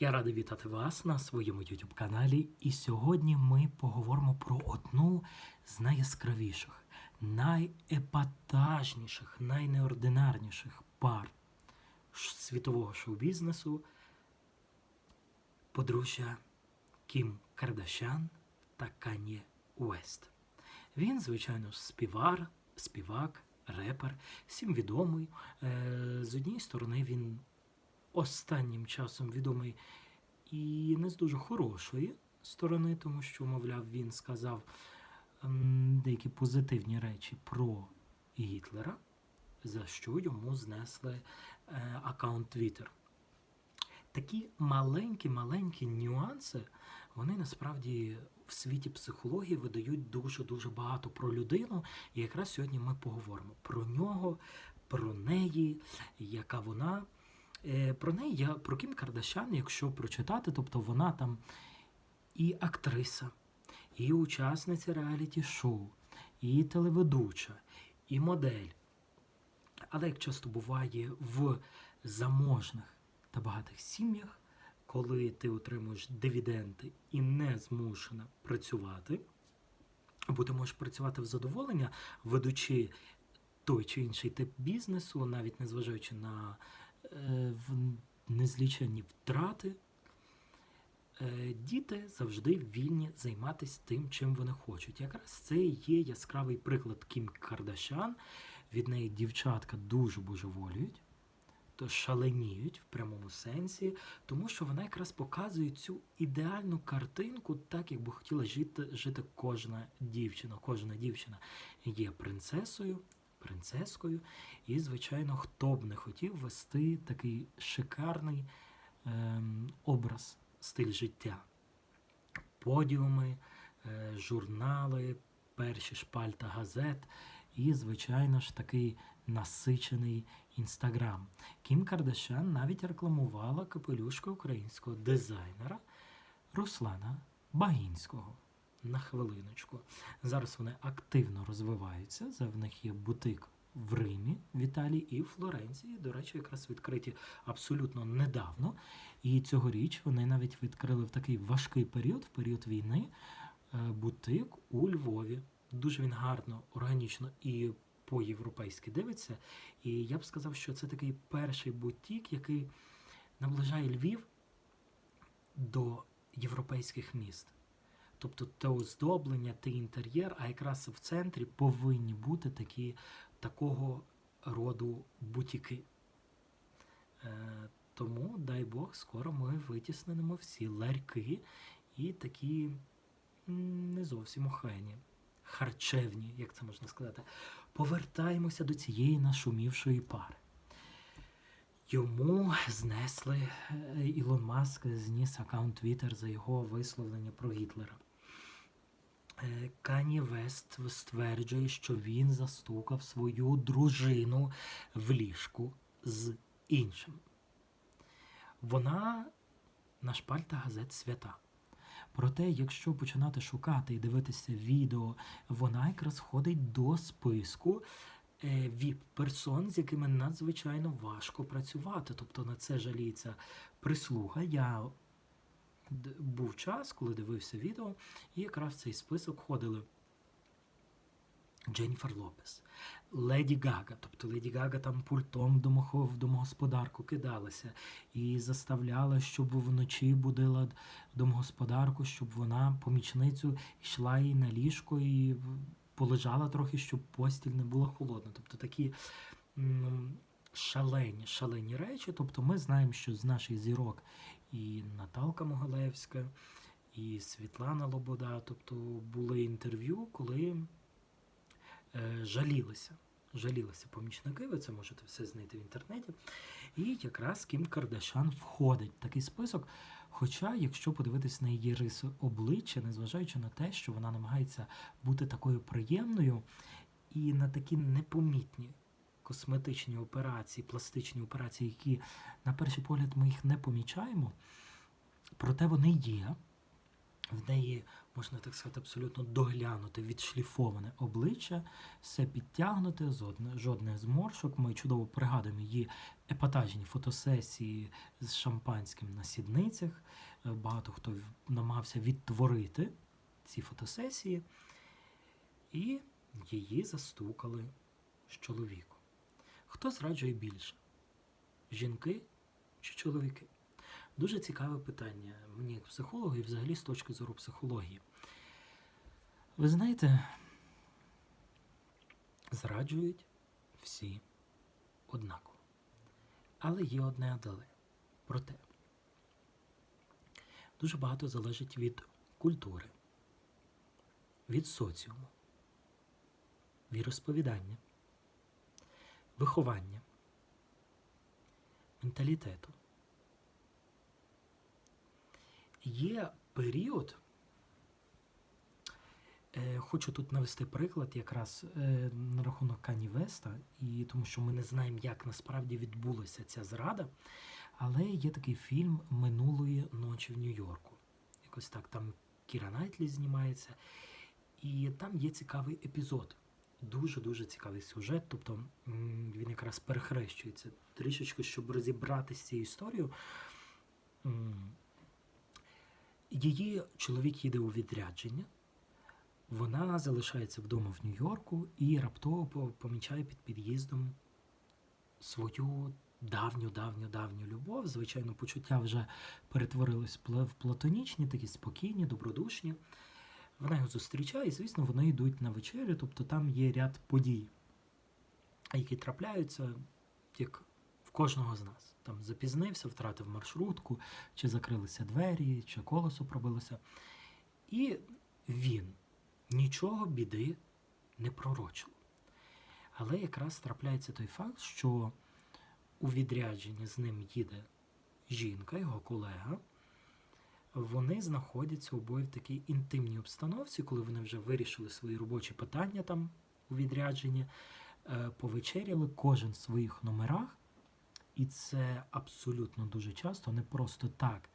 Я радий вітати вас на своєму YouTube каналі. І сьогодні ми поговоримо про одну з найяскравіших, найепатажніших, найнеординарніших пар світового шоу-бізнесу подружжя Кім Кардашян та Кан'є Уест. Він, звичайно співар, співак, репер, всім відомий. Е, З однієї сторони, він останнім часом відомий і не з дуже хорошої сторони, тому що, мовляв, він сказав ем, деякі позитивні речі про Гітлера, за що йому знесли е, аккаунт Twitter. Такі маленькі-маленькі нюанси, вони насправді в світі психології видають дуже-дуже багато про людину. І якраз сьогодні ми поговоримо про нього, про неї, яка вона. Е, Про неї я про Кім Кардашян, якщо прочитати, тобто вона там і актриса, і учасниця реаліті-шоу, і телеведуча, і модель. Але як часто буває в заможних та багатих сім'ях, коли ти отримуєш дивіденди і не змушена працювати, або ти можеш працювати в задоволення, ведучи той чи інший тип бізнесу, навіть незважаючи на в- незліченні втрати, е, діти завжди вільні займатися тим, чим вони хочуть. Якраз це є яскравий приклад Кім Кардашян. Від неї дівчатка дуже божеволюють, то шаленіють в прямому сенсі, тому що вона якраз показує цю ідеальну картинку, так як би хотіла жити, жити кожна дівчина. Кожна дівчина є принцесою, принцескою, і, звичайно, хто б не хотів вести такий шикарний ем, образ, стиль життя. Подіуми, е, журнали, перші шпальта газет і, звичайно ж, такий насичений інстаграм. Кім Кардашян навіть рекламувала капелюшка українського дизайнера Руслана Багінського. На хвилиночку. Зараз вони активно розвиваються. За в них є бутик в Римі, в Італії і в Флоренції. До речі, якраз відкриті абсолютно недавно. І цьогоріч вони навіть відкрили в такий важкий період, в період війни, е, бутик у Львові. Дуже він гарно, органічно і по-європейськи дивиться. І я б сказав, що це такий перший бутік, який наближає Львів до європейських міст. Тобто те оздоблення, те інтер'єр, а якраз в центрі повинні бути такі, такого роду бутіки. Е, тому, дай Бог, скоро ми витіснимо всі ларьки і такі не зовсім охайні, харчевні, як це можна сказати. Повертаємося до цієї нашумівшої пари. Йому знесли е, Ілон Маск зніс аккаунт Twitter за його висловлення про Гітлера. Е, Кані Вест стверджує, що він застукав свою дружину в ліжку з іншим. Вона на шпальтах газет свята. Проте, якщо починати шукати і дивитися відео, вона якраз входить до списку е, віп-персон, з якими надзвичайно важко працювати. Тобто на це жаліється прислуга. Я був час, коли дивився відео, і якраз в цей список входили Дженніфер Лопес, Леді Гага. Тобто Леді Гага там пультом в домогосподарку кидалася і заставляла, щоб вночі будила домогосподарку, щоб вона помічницю йшла їй на ліжко і полежала трохи, щоб постіль не була холодна. Тобто такі шалені, шалені речі. Тобто ми знаємо, що з наших зірок і Наталка Могилевська, і Світлана Лобода, тобто були інтерв'ю, коли е, жалілися. Жалілися помічники, ви це можете все знайти в інтернеті. І якраз Кім Кардашян входить в такий список. Хоча, якщо подивитись на її риси обличчя, незважаючи на те, що вона намагається бути такою приємною і на такі непомітні косметичні операції, пластичні операції, які на перший погляд ми їх не помічаємо, проте вони є. В неї, можна так сказати, абсолютно доглянуте, відшліфоване обличчя, все підтягнуте, жодне- жодних зморшок. Ми чудово пригадуємо її епатажні фотосесії з шампанським на сідницях. Е, Багато хто намагався відтворити ці фотосесії, і її застукали з чоловіком. Хто зраджує більше? Жінки чи чоловіки? Дуже цікаве питання мені як психологу і взагалі з точки зору психології. Ви знаєте, зраджують всі однаково. Але є одне але. Проте дуже багато залежить від культури, від соціуму, від розповідання, виховання, менталітету. Є період, е, хочу тут навести приклад якраз е, на рахунок Кані Веста, і тому що ми не знаємо, як насправді відбулася ця зрада. Але є такий фільм Минулої ночі в Нью-Йорку. Якось так там Кіра Найтлі знімається. І там є цікавий епізод. Дуже-дуже цікавий сюжет. Тобто він якраз перехрещується трішечки, щоб розібратися з цією історією. Її чоловік їде у відрядження, вона залишається вдома в Нью-Йорку і раптово помічає під під'їздом свою давню, давню, давню любов. Звичайно, почуття вже перетворились в платонічні, такі спокійні, добродушні. Вона його зустрічає, і, звісно, вони йдуть на вечерю, тобто там є ряд подій, які трапляються як в кожного з нас. Там запізнився, втратив маршрутку, чи закрилися двері, чи колесо пробилося. І він нічого біди не пророчив. Але якраз трапляється той факт, що у відрядженні з ним їде жінка, його колега. Вони знаходяться обоє в такій інтимній обстановці, коли вони вже вирішили свої робочі питання там у відрядженні, е, повечеряли кожен в своїх номерах. І це абсолютно дуже часто, не просто так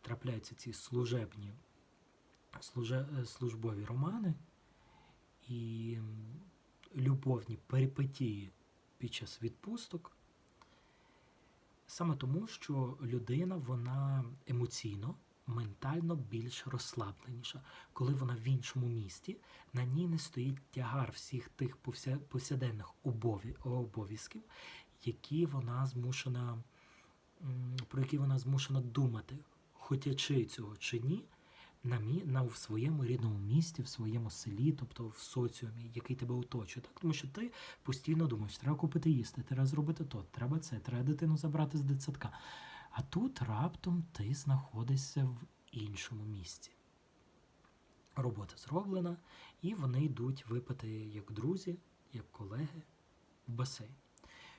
трапляються ці служебні служе, е, службові романи і любовні перипетії під час відпусток. Саме тому, що людина вона емоційно, ментально більш розслабленіша. Коли вона в іншому місті, на ній не стоїть тягар всіх тих повся- повсяденних обов'язків, які вона змушена, про які вона змушена думати, хотячи цього чи ні, на, мі, на в своєму рідному місті, в своєму селі, тобто в соціумі, який тебе оточує. Так? Тому що ти постійно думаєш, треба купити їсти, треба зробити то, треба це, треба дитину забрати з дитсадка. А тут раптом ти знаходишся в іншому місці. Робота зроблена, і вони йдуть випити як друзі, як колеги в басейн.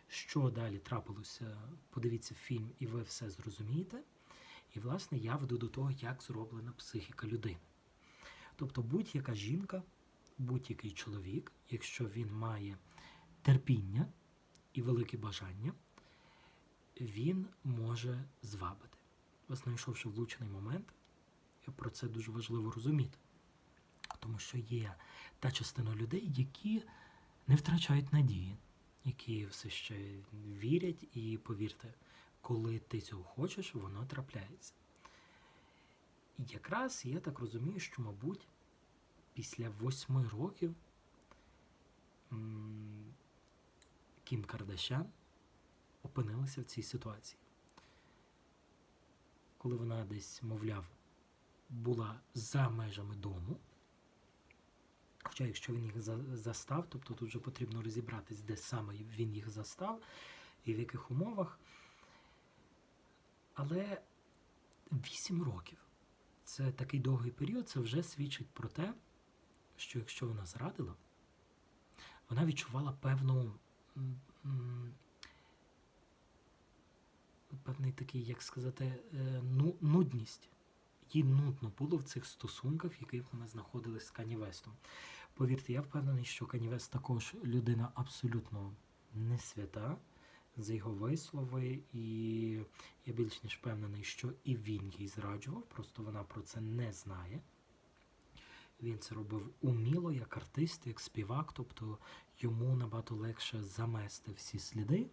Що далі трапилося? Подивіться фільм, і ви все зрозумієте. І, власне, я веду до того, як зроблена психіка людини. Тобто будь-яка жінка, будь-який чоловік, якщо він має терпіння і велике бажання, він може звабити. Знайшовши влучний момент, про це дуже важливо розуміти. Тому що є та частина людей, які не втрачають надії, які все ще вірять, і повірте, коли ти цього хочеш, воно трапляється. І якраз я так розумію, що, мабуть, після восьми років Кім Кардашян опинилася в цій ситуації. Коли вона десь, мовляв, була за межами дому. Хоча, якщо він їх застав, тобто тут вже потрібно розібратись, де саме він їх застав і в яких умовах. Але 8 років це такий довгий період, це вже свідчить про те, що якщо вона зрадила, вона відчувала певну певний такий, як сказати, е, ну, нудність. Їй нудно було в цих стосунках, в яких вона знаходилась з Кані Вестом. Повірте, я впевнений, що Кані Вест також людина абсолютно не свята. за його вислови, і я більш ніж впевнений, що і він їй зраджував, просто вона про це не знає. Він це робив уміло, як артист, як співак, тобто йому набагато легше замести всі сліди.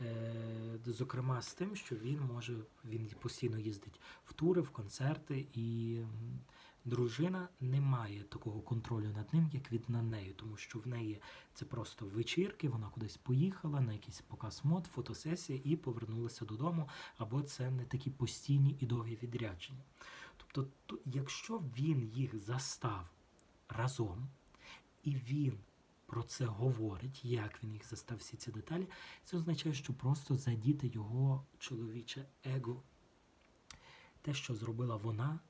Е, зокрема, з тим, що він може, він постійно їздить в тури, в концерти, і дружина не має такого контролю над ним, як від над нею, тому що в неї це просто вечірки, вона кудись поїхала на якийсь показ мод, фотосесія і повернулася додому, або це не такі постійні і довгі відрядження. Тобто, якщо він їх застав разом, і він про це говорить, як він їх застав всі ці деталі, це означає, що просто задіти його чоловіче его, те, що зробила вона,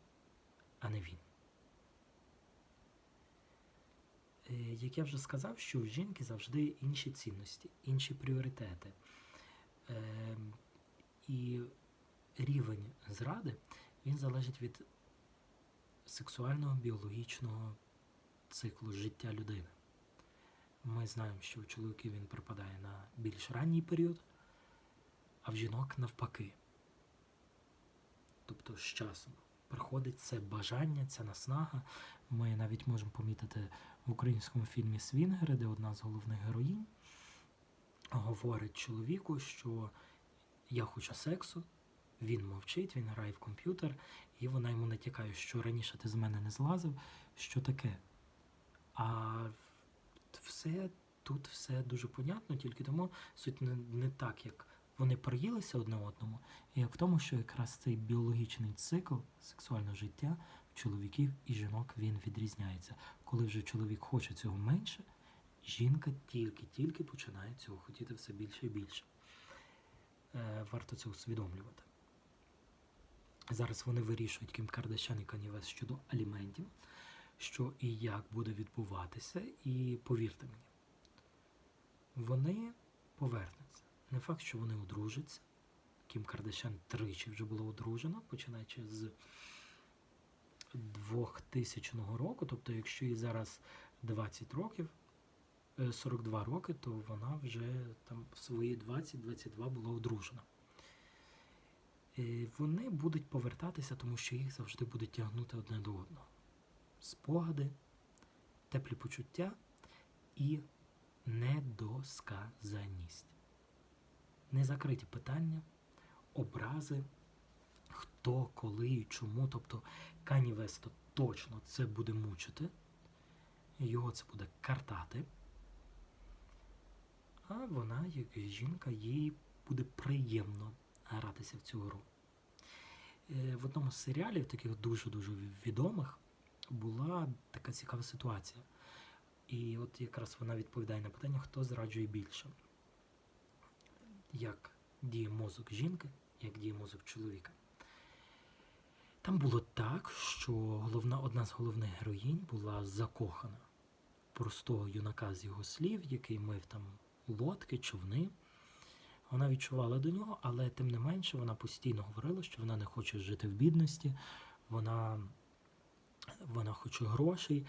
а не він. Е, Як я вже сказав, що в жінки завжди інші цінності, інші пріоритети. Ем, І рівень зради він залежить від сексуального біологічного циклу життя людини. Ми знаємо, що у чоловіків він припадає на більш ранній період, а в жінок навпаки. Тобто з часом приходить це бажання, ця наснага. Ми навіть можемо помітити в українському фільмі Свінгери, де одна з головних героїнь говорить чоловіку, що я хочу сексу, він мовчить, він грає в комп'ютер, і вона йому натякає, що раніше ти з мене не злазив, що таке. А все тут все дуже понятно, тільки тому суть не, не так, як вони приїлися одне одному, як в тому, що якраз цей біологічний цикл сексуального життя чоловіків і жінок він відрізняється. Коли вже чоловік хоче цього менше, жінка тільки-тільки починає цього хотіти все більше і більше. Е, варто це усвідомлювати. Зараз вони вирішують Кім Кардашян і Кані Вест щодо аліментів, що і як буде відбуватися, і повірте мені, вони повернуться. Не факт, що вони одружаться. Кім Кардашян тричі вже була одружена, починаючи з 2000 року. Тобто, якщо їй зараз 20 років, е, 42 роки, то вона вже там в свої 20-22 була одружена. Е, Вони будуть повертатися, тому що їх завжди будуть тягнути одне до одного. Спогади, теплі почуття і недосказаність. Незакриті питання, образи, хто, коли і чому. Тобто Кані Весто точно це буде мучити, його це буде картати. А вона, як жінка, їй буде приємно гратися в цю гру. Е, В одному з серіалів, таких дуже-дуже відомих, була така цікава ситуація. І от якраз вона відповідає на питання, хто зраджує більше. Як діє мозок жінки, як діє мозок чоловіка. Там було так, що головна, одна з головних героїнь була закохана простого юнака з його слів, який мив там лодки, човни. Вона відчувала до нього, але тим не менше вона постійно говорила, що вона не хоче жити в бідності, вона, вона хоче грошей.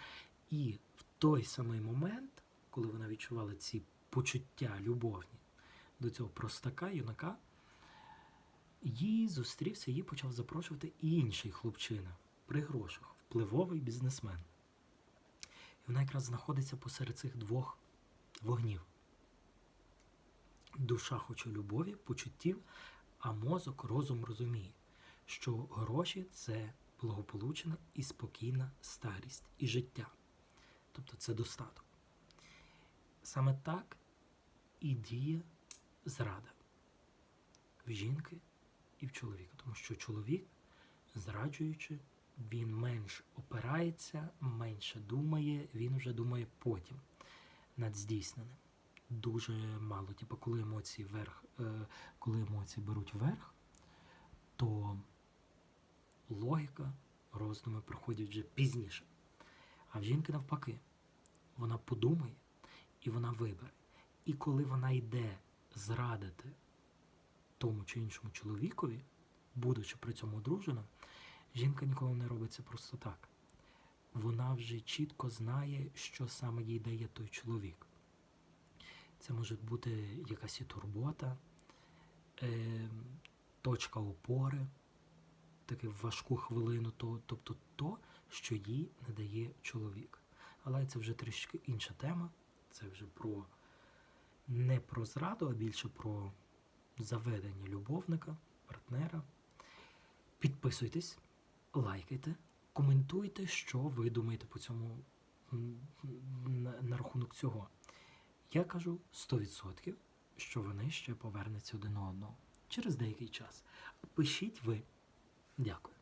І в той самий момент, коли вона відчувала ці почуття любовні до цього простака, юнака, їй зустрівся, її почав запрошувати інший хлопчина при грошах, впливовий бізнесмен. І вона якраз знаходиться посеред цих двох вогнів. Душа хоче любові, почуттів, а мозок, розум розуміє, що гроші це благополучна і спокійна старість і життя. Тобто це достаток. Саме так і діє зрада в жінки і в чоловіка. Тому що чоловік, зраджуючи, він менш опирається, менше думає, він вже думає потім над здійсненим. Дуже мало. Типу, коли емоції верх, е, коли емоції беруть верх, то логіка, роздуми приходять вже пізніше. А в жінки навпаки, вона подумає і вона вибере. І коли вона йде зрадити тому чи іншому чоловікові, будучи при цьому одружена, жінка ніколи не робить це просто так. Вона вже чітко знає, що саме їй дає той чоловік. це може бути якась і турбота, е, точка опори, таки в важку хвилину, то, тобто то, що їй не дає чоловік. Але це вже трішки інша тема. Це вже про не про зраду, а більше про заведення любовника, партнера. Підписуйтесь, лайкайте, коментуйте, що ви думаєте по цьому на, на рахунок цього. Я кажу 100%, що вони ще повернуться один одного через деякий час. Пишіть ви. Дякую.